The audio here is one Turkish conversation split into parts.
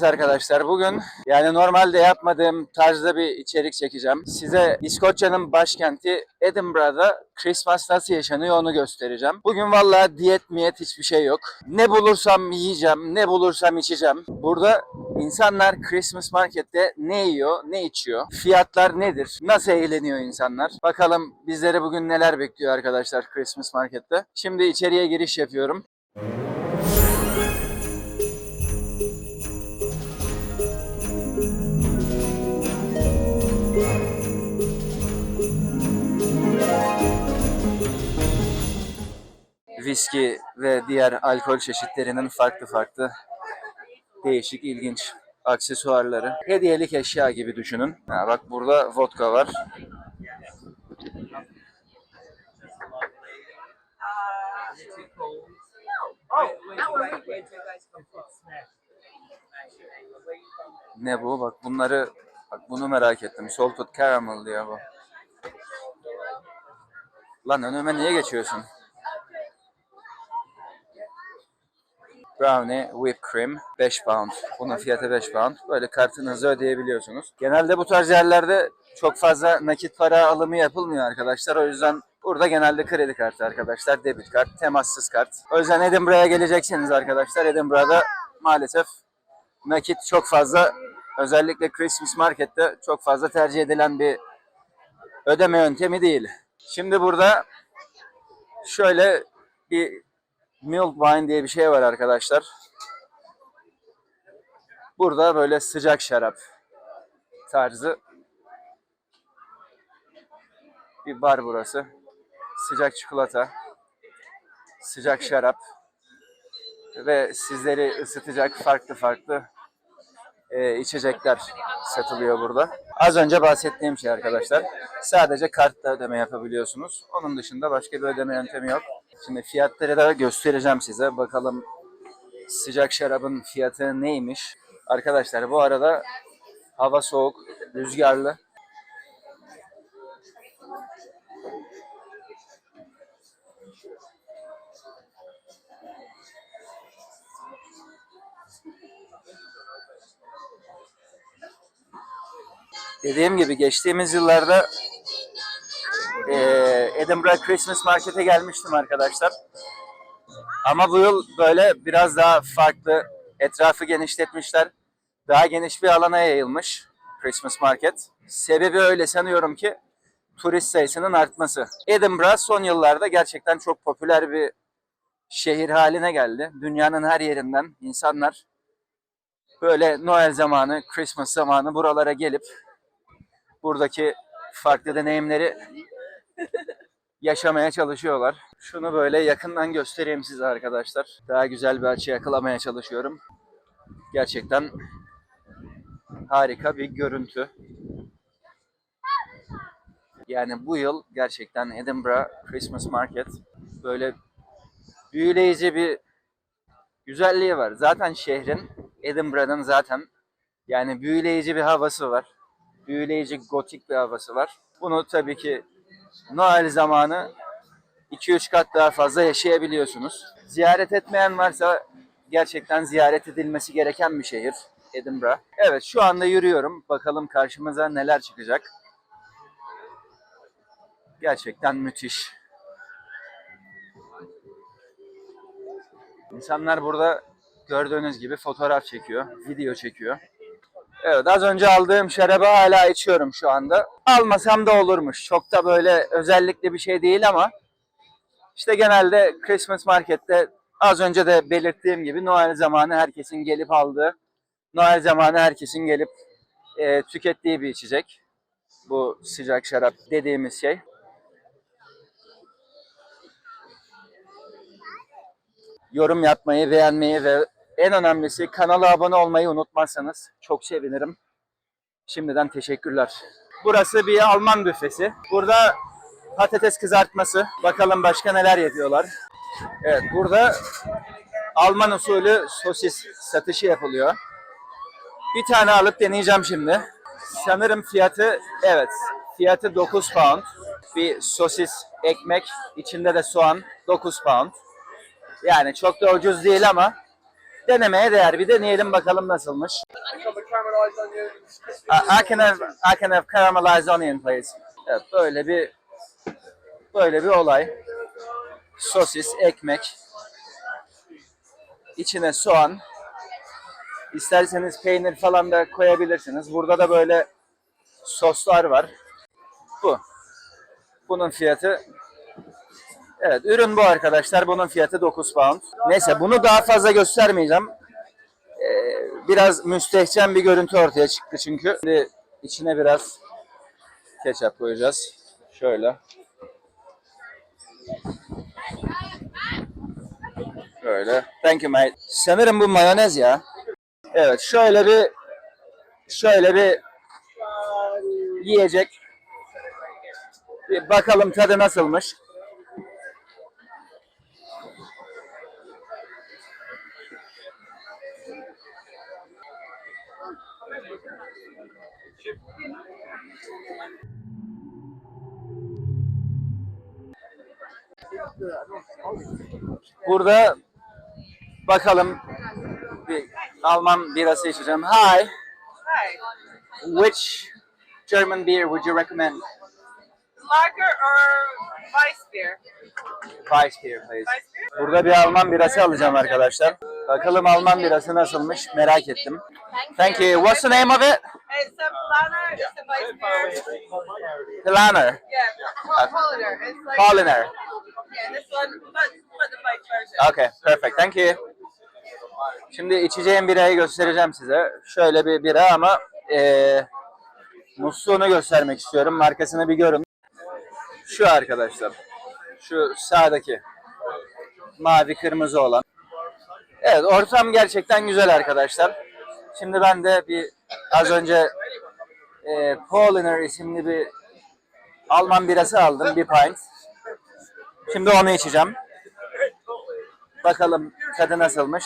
Evet arkadaşlar bugün yani normalde yapmadığım tarzda bir içerik çekeceğim. Size İskoçya'nın başkenti Edinburgh'da Christmas nasıl yaşanıyor onu göstereceğim. Bugün vallahi diyet miyet hiçbir şey yok. Ne bulursam yiyeceğim, ne bulursam içeceğim. Burada insanlar Christmas markette ne yiyor, ne içiyor? Fiyatlar nedir? Nasıl eğleniyor insanlar? Bakalım bizleri bugün neler bekliyor arkadaşlar Christmas markette. Şimdi içeriye giriş yapıyorum. Viski ve diğer alkol çeşitlerinin farklı farklı değişik, ilginç aksesuarları. Hediyelik eşya gibi düşünün. Ha, bak burada vodka var. Ne bu? Bak bunları bak bunu merak ettim. Salted caramel diyor bu. Lan önüme niye geçiyorsun? Brownie Whipped Cream 5 pound. Bunun fiyatı 5 pound. Böyle kartınızı ödeyebiliyorsunuz. Genelde bu tarz yerlerde çok fazla nakit para alımı yapılmıyor arkadaşlar. O yüzden burada genelde kredi kartı arkadaşlar. Debit kart, temassız kart. O yüzden Edinburgh'a gelecekseniz arkadaşlar Edinburgh'da maalesef nakit çok fazla özellikle Christmas markette çok fazla tercih edilen bir ödeme yöntemi değil. Şimdi burada şöyle bir milk wine diye bir şey var arkadaşlar. Burada böyle sıcak şarap tarzı bir bar burası. Sıcak çikolata, sıcak şarap ve sizleri ısıtacak farklı farklı e, içecekler satılıyor burada. Az önce bahsettiğim şey arkadaşlar. Sadece kartla ödeme yapabiliyorsunuz. Onun dışında başka bir ödeme yöntemi yok. Şimdi fiyatları da göstereceğim size. Bakalım sıcak şarabın fiyatı neymiş. Arkadaşlar bu arada hava soğuk, rüzgarlı. Dediğim gibi geçtiğimiz yıllarda eee Edinburgh Christmas Market'e gelmiştim arkadaşlar. Ama bu yıl böyle biraz daha farklı. Etrafı genişletmişler. Daha geniş bir alana yayılmış Christmas Market. Sebebi öyle sanıyorum ki turist sayısının artması. Edinburgh son yıllarda gerçekten çok popüler bir şehir haline geldi. Dünyanın her yerinden insanlar böyle Noel zamanı, Christmas zamanı buralara gelip buradaki farklı deneyimleri yaşamaya çalışıyorlar. Şunu böyle yakından göstereyim size arkadaşlar. Daha güzel bir açı yakalamaya çalışıyorum. Gerçekten harika bir görüntü. Yani bu yıl gerçekten Edinburgh Christmas Market böyle büyüleyici bir güzelliği var. Zaten şehrin, Edinburgh'ın zaten yani büyüleyici bir havası var. Büyüleyici gotik bir havası var. Bunu tabii ki Noel zamanı 2-3 kat daha fazla yaşayabiliyorsunuz. Ziyaret etmeyen varsa gerçekten ziyaret edilmesi gereken bir şehir Edinburgh. Evet şu anda yürüyorum. Bakalım karşımıza neler çıkacak. Gerçekten müthiş. İnsanlar burada gördüğünüz gibi fotoğraf çekiyor, video çekiyor. Evet az önce aldığım şarabı hala içiyorum şu anda. Almasam da olurmuş. Çok da böyle özellikle bir şey değil ama işte genelde Christmas markette az önce de belirttiğim gibi Noel zamanı herkesin gelip aldığı, Noel zamanı herkesin gelip e, tükettiği bir içecek. Bu sıcak şarap dediğimiz şey. Yorum yapmayı, beğenmeyi ve en önemlisi kanala abone olmayı unutmazsanız çok sevinirim. Şimdiden teşekkürler. Burası bir Alman büfesi. Burada patates kızartması. Bakalım başka neler yapıyorlar. Evet burada Alman usulü sosis satışı yapılıyor. Bir tane alıp deneyeceğim şimdi. Sanırım fiyatı evet fiyatı 9 pound. Bir sosis ekmek içinde de soğan 9 pound. Yani çok da ucuz değil ama Denemeye değer. Bir deneyelim bakalım nasılmış. I, I can have I can have caramelized onion please. Evet, böyle bir böyle bir olay. Sosis, ekmek. içine soğan. İsterseniz peynir falan da koyabilirsiniz. Burada da böyle soslar var. Bu. Bunun fiyatı Evet, ürün bu arkadaşlar. Bunun fiyatı 9 pound. Neyse, bunu daha fazla göstermeyeceğim. Ee, biraz müstehcen bir görüntü ortaya çıktı çünkü. Şimdi içine biraz ketçap koyacağız. Şöyle. Böyle. Thank you mate. Sanırım bu mayonez ya. Evet, şöyle bir şöyle bir yiyecek. Bir bakalım tadı nasılmış. Burada bakalım bir Alman birası içeceğim. Hi. Hi. Which German beer would you recommend? Lager or Weissbier? Weiss beer, please. Burada bir Alman birası alacağım arkadaşlar. Bakalım Alman birası nasılmış merak ettim. Thank you. What's the name of it? It's a Planer, it's a Weissbier. Pilaner. Yeah, Pol- Poliner. It's like Poliner. Okay, perfect. Thank you. Şimdi içeceğim birayı göstereceğim size. Şöyle bir bira ama eee musluğunu göstermek istiyorum. Markasını bir görün. Şu arkadaşlar. Şu sağdaki. Mavi kırmızı olan. Evet ortam gerçekten güzel arkadaşlar. Şimdi ben de bir az önce eee Pauliner isimli bir Alman birası aldım. Bir pint. Şimdi onu içeceğim. Bakalım tadı nasılmış.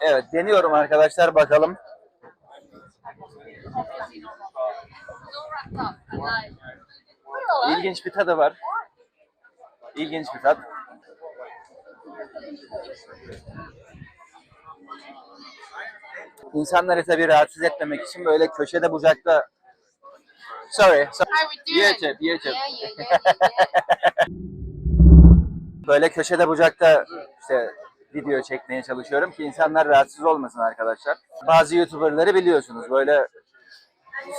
Evet deniyorum arkadaşlar bakalım. İlginç bir tadı var. İlginç bir tat. İnsanları tabii rahatsız etmemek için böyle köşede bucakta Sorry, sorry. How we doing? YouTube, YouTube. Yeah, yeah, yeah, yeah, yeah. böyle köşede bucakta işte video çekmeye çalışıyorum ki insanlar rahatsız olmasın arkadaşlar. Bazı YouTuber'ları biliyorsunuz böyle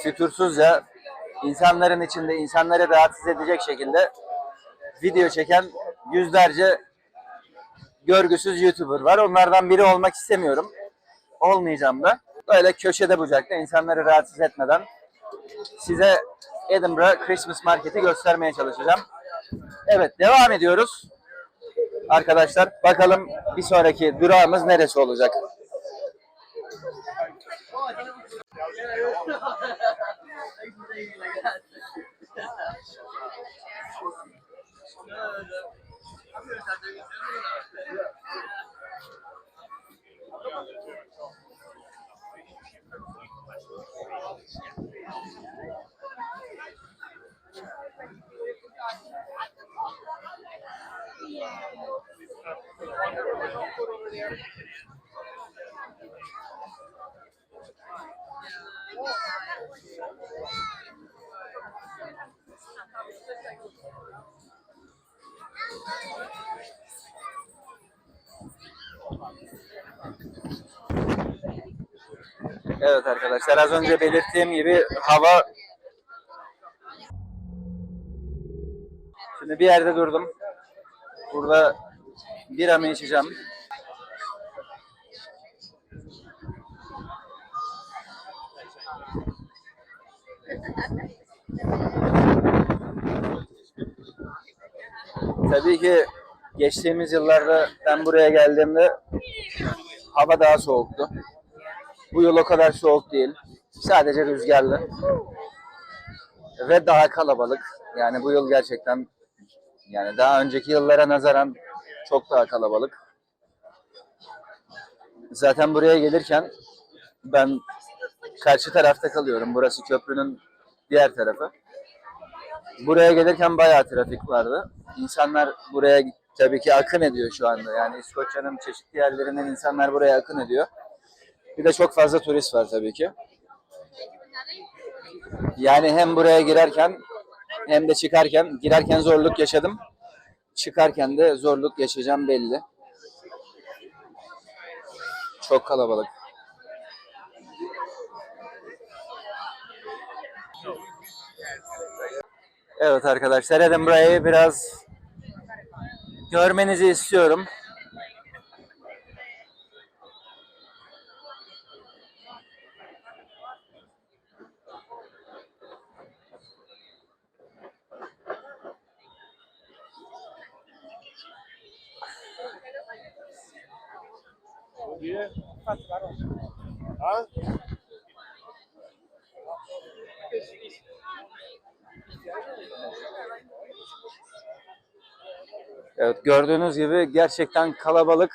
fütursuzca insanların içinde insanları rahatsız edecek şekilde video çeken yüzlerce görgüsüz YouTuber var. Onlardan biri olmak istemiyorum. Olmayacağım da. Böyle köşede bucakta insanları rahatsız etmeden size Edinburgh Christmas Market'i göstermeye çalışacağım. Evet devam ediyoruz. Arkadaşlar bakalım bir sonraki durağımız neresi olacak? Arkadaşlar az önce belirttiğim gibi hava Şimdi bir yerde durdum. Burada biramı içeceğim. Tabii ki geçtiğimiz yıllarda ben buraya geldiğimde hava daha soğuktu. Bu yıl o kadar soğuk değil. Sadece rüzgarlı. Ve daha kalabalık. Yani bu yıl gerçekten yani daha önceki yıllara nazaran çok daha kalabalık. Zaten buraya gelirken ben karşı tarafta kalıyorum. Burası köprünün diğer tarafı. Buraya gelirken bayağı trafik vardı. İnsanlar buraya tabii ki akın ediyor şu anda. Yani İskoçya'nın çeşitli yerlerinden insanlar buraya akın ediyor. Bir de çok fazla turist var tabii ki. Yani hem buraya girerken hem de çıkarken, girerken zorluk yaşadım. Çıkarken de zorluk yaşayacağım belli. Çok kalabalık. Evet arkadaşlar Edinburgh'ı biraz görmenizi istiyorum. Evet gördüğünüz gibi gerçekten kalabalık.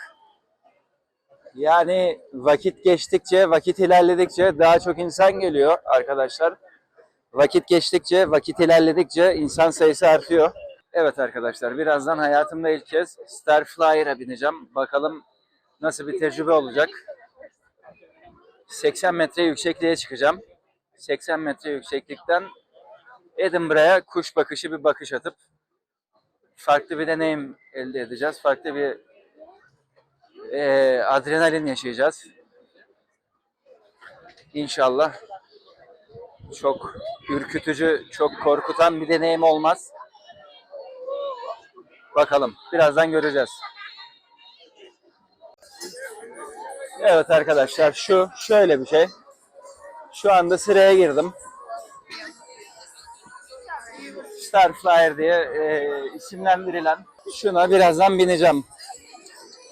Yani vakit geçtikçe, vakit ilerledikçe daha çok insan geliyor arkadaşlar. Vakit geçtikçe, vakit ilerledikçe insan sayısı artıyor. Evet arkadaşlar birazdan hayatımda ilk kez Starflyer'a bineceğim. Bakalım nasıl bir tecrübe olacak. 80 metre yüksekliğe çıkacağım. 80 metre yükseklikten Edinburgh'a kuş bakışı bir bakış atıp farklı bir deneyim elde edeceğiz. Farklı bir eee, adrenalin yaşayacağız. İnşallah çok ürkütücü, çok korkutan bir deneyim olmaz. Bakalım. Birazdan göreceğiz. Evet arkadaşlar şu şöyle bir şey. Şu anda sıraya girdim. Starflyer diye e, isimlendirilen şuna birazdan bineceğim.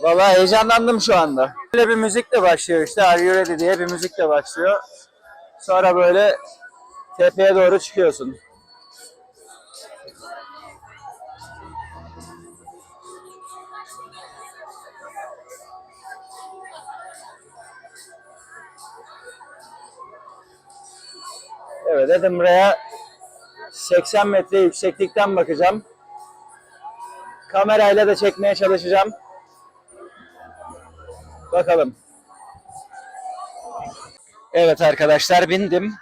Vallahi heyecanlandım şu anda. Böyle bir müzik de başlıyor işte Are You Ready diye bir müzik de başlıyor. Sonra böyle tepeye doğru çıkıyorsun. Evet Edinburgh'a 80 metre yükseklikten bakacağım. Kamerayla da çekmeye çalışacağım. Bakalım. Evet arkadaşlar bindim.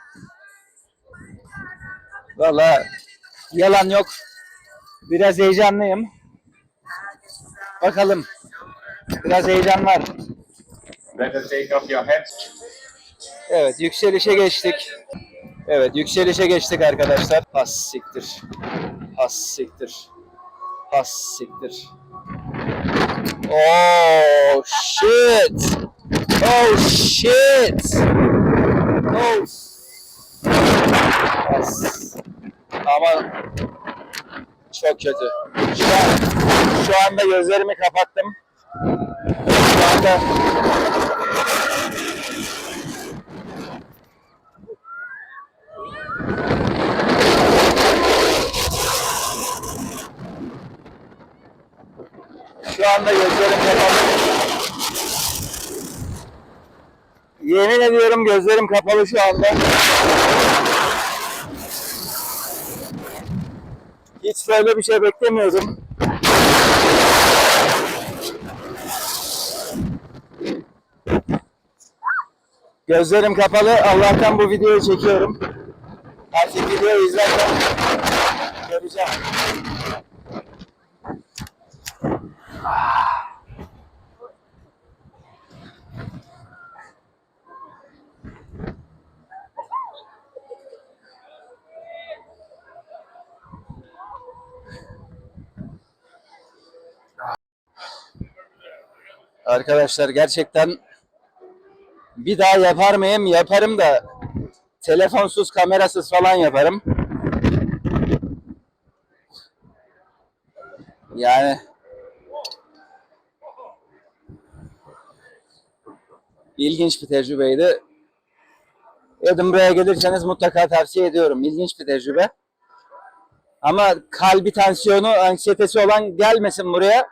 Valla yalan yok. Biraz heyecanlıyım. Bakalım. Biraz heyecan var. Better take off your hat. Evet yükselişe geçtik. Evet yükselişe geçtik arkadaşlar. Has siktir. Has siktir. Has siktir. Oh shit. Oh shit. Oh. Has. Ama çok kötü. Şu an, şu anda gözlerimi kapattım. Şu anda Şu anda gözlerim kapalı. Yemin ediyorum gözlerim kapalı şu anda. Hiç böyle bir şey beklemiyordum. Gözlerim kapalı. Allah'tan bu videoyu çekiyorum. Artık videoyu izlerken göreceğim. Arkadaşlar gerçekten bir daha yapar mıyım? Yaparım da telefonsuz, kamerasız falan yaparım. Yani ilginç bir tecrübeydi. Edinburgh'a gelirseniz mutlaka tavsiye ediyorum. İlginç bir tecrübe. Ama kalbi tansiyonu, anksiyetesi olan gelmesin buraya.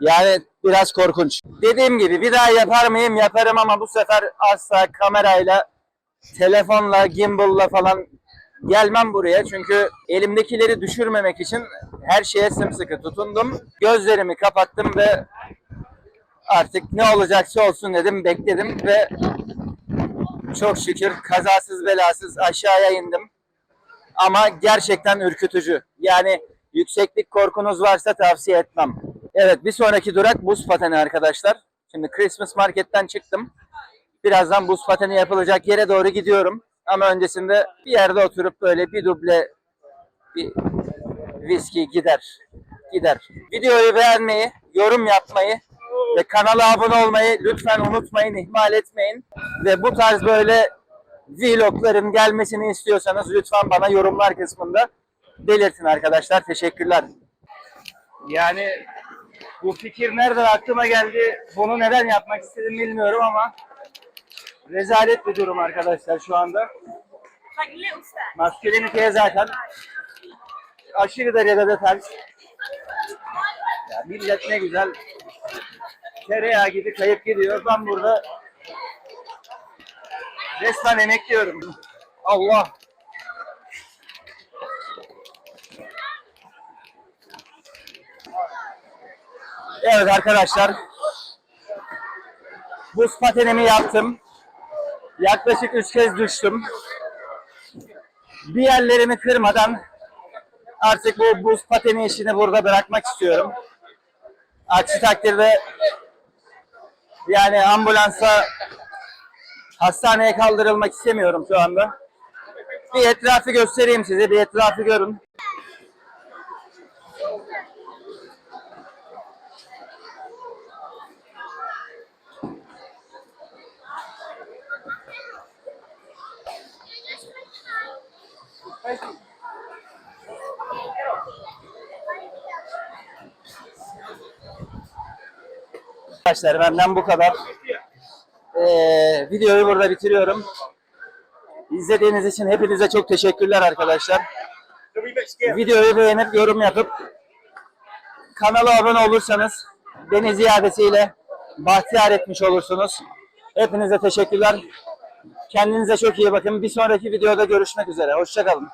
Yani biraz korkunç. Dediğim gibi bir daha yapar mıyım? Yaparım ama bu sefer asla kamerayla, telefonla, gimbal'la falan gelmem buraya çünkü elimdekileri düşürmemek için her şeye sımsıkı tutundum. Gözlerimi kapattım ve artık ne olacaksa olsun dedim, bekledim ve çok şükür kazasız belasız aşağıya indim. Ama gerçekten ürkütücü. Yani yükseklik korkunuz varsa tavsiye etmem. Evet bir sonraki durak buz pateni arkadaşlar. Şimdi Christmas Market'ten çıktım. Birazdan buz pateni yapılacak yere doğru gidiyorum. Ama öncesinde bir yerde oturup böyle bir duble bir viski gider. Gider. Videoyu beğenmeyi, yorum yapmayı ve kanala abone olmayı lütfen unutmayın, ihmal etmeyin. Ve bu tarz böyle vlogların gelmesini istiyorsanız lütfen bana yorumlar kısmında belirtin arkadaşlar. Teşekkürler. Yani bu fikir nereden aklıma geldi, bunu neden yapmak istedim bilmiyorum ama rezalet bir durum arkadaşlar şu anda. Masküleniteye zaten aşırı derecede de ters. Ya millet ne güzel tereyağı gibi kayıp gidiyor. Ben burada resmen emekliyorum. Allah. Evet arkadaşlar. Buz patenimi yaptım. Yaklaşık üç kez düştüm bir yerlerimi kırmadan artık bu buz pateni işini burada bırakmak istiyorum. Aksi takdirde yani ambulansa hastaneye kaldırılmak istemiyorum şu anda. Bir etrafı göstereyim size, bir etrafı görün. Arkadaşlar benden bu kadar. Ee, videoyu burada bitiriyorum. İzlediğiniz için hepinize çok teşekkürler arkadaşlar. Videoyu beğenip yorum yapıp kanala abone olursanız beni ziyadesiyle bahtiyar etmiş olursunuz. Hepinize teşekkürler. Kendinize çok iyi bakın. Bir sonraki videoda görüşmek üzere. Hoşçakalın.